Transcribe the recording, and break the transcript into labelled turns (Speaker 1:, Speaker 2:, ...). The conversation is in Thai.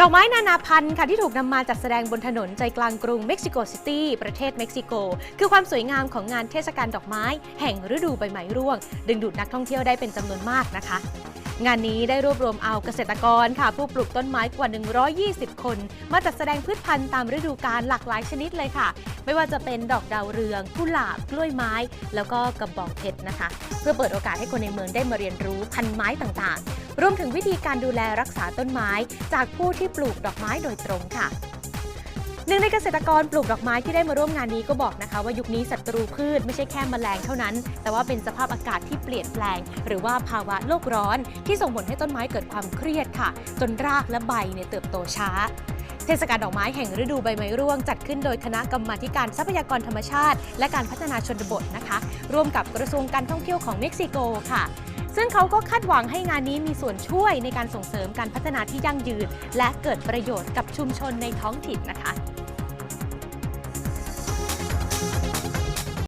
Speaker 1: ดอกไม้นานาพันธุ์ค่ะที่ถูกนำมาจัดแสดงบนถนนใจกลางกรุงเม็กซิโกซิตี้ประเทศเม็กซิโก คือความสวยงามของงานเทศกาลดอกไม้ แห่งฤดูใบไม้ร่วง ดึงดูดนักท่องเที่ยวได้เป็นจำนวนมากนะคะ งานนี้ได้รวบรวมเอาเกษตรกรค่ะ ผู้ปลูกต้นไม้กว่า 120 คน มาจัดแสดงพืชพันธุ์ตามฤดูกาลหลากหลายชนิดเลยค่ะ ไม่ว่าจะเป็นดอกดาวเรืองกุหลาบกล้วยไม้ แล้วก็กระบองเพชรนะคะ เพื่อเปิดโอกาสให้คนในเมืองได้มาเรียนรู้พันธุ์ไม้ต่างๆ รวมถึงวิธีการดูแลรักษาต้นไม้ จากผู้ที่ปลูกดอกไม้โดยตรงค่ะ หนึ่งในเกษตรกรปลูกดอกไม้ที่ได้มาร่วมงานนี้ก็บอกนะคะว่ายุคนี้ศัตรูพืชไม่ใช่แค่แมลงเท่านั้น แต่ว่าเป็นสภาพอากาศที่เปลี่ยนแปลง หรือว่าภาวะโลกร้อน ที่ส่งผลให้ต้นไม้เกิดความเครียดค่ะ จนรากและใบเนี่ยเติบโตช้าเทศกาลดอกไม้แห่งฤดูใบไม้ร่วง จัดขึ้นโดยคณะกรรมาการทรัพยากรธรรมชาติ และการพัฒนาชนบทนะคะ ร่วมกับกระทรวงการท่องเที่ยวของเม็กซิโกค่ะ ซึ่งเขาก็คาดหวังให้งานนี้มีส่วนช่วยในการส่งเสริมการพัฒนาที่ยั่งยืน และเกิดประโยชน์กับชุมชนในท้องถิ่นนะคะ